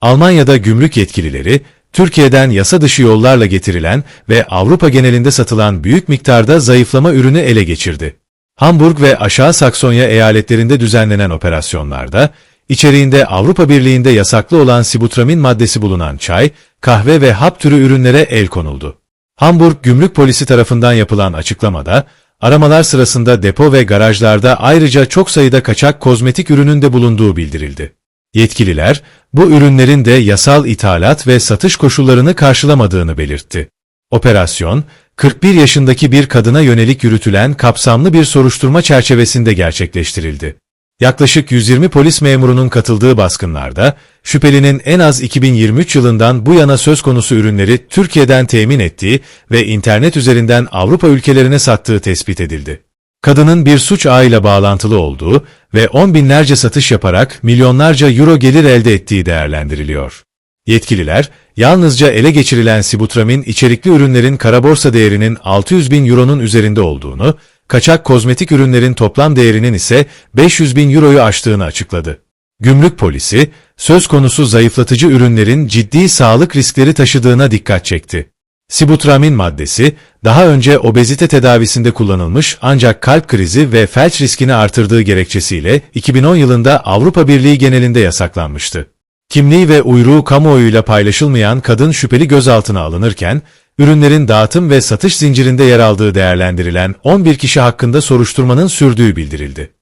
Almanya'da gümrük yetkilileri, Türkiye'den yasa dışı yollarla getirilen ve Avrupa genelinde satılan büyük miktarda zayıflama ürünü ele geçirdi. Hamburg ve Aşağı Saksonya eyaletlerinde düzenlenen operasyonlarda, içeriğinde Avrupa Birliği'nde yasaklı olan sibutramin maddesi bulunan çay, kahve ve hap türü ürünlere el konuldu. Hamburg Gümrük Polisi tarafından yapılan açıklamada, aramalar sırasında depo ve garajlarda ayrıca çok sayıda kaçak kozmetik ürünün de bulunduğu bildirildi. Yetkililer, bu ürünlerin de yasal ithalat ve satış koşullarını karşılamadığını belirtti. Operasyon, 41 yaşındaki bir kadına yönelik yürütülen kapsamlı bir soruşturma çerçevesinde gerçekleştirildi. Yaklaşık 120 polis memurunun katıldığı baskınlarda, şüphelinin en az 2023 yılından bu yana söz konusu ürünleri Türkiye'den temin ettiği ve internet üzerinden Avrupa ülkelerine sattığı tespit edildi. Kadının bir suç ağıyla bağlantılı olduğu ve on binlerce satış yaparak milyonlarca euro gelir elde ettiği değerlendiriliyor. Yetkililer, yalnızca ele geçirilen sibutramin içerikli ürünlerin kara borsa değerinin 600 bin euronun üzerinde olduğunu, kaçak kozmetik ürünlerin toplam değerinin ise 500 bin euroyu aştığını açıkladı. Gümrük polisi, söz konusu zayıflatıcı ürünlerin ciddi sağlık riskleri taşıdığına dikkat çekti. Sibutramin maddesi, daha önce obezite tedavisinde kullanılmış ancak kalp krizi ve felç riskini artırdığı gerekçesiyle 2010 yılında Avrupa Birliği genelinde yasaklanmıştı. Kimliği ve uyruğu kamuoyuyla paylaşılmayan kadın şüpheli gözaltına alınırken, ürünlerin dağıtım ve satış zincirinde yer aldığı değerlendirilen 11 kişi hakkında soruşturmanın sürdüğü bildirildi.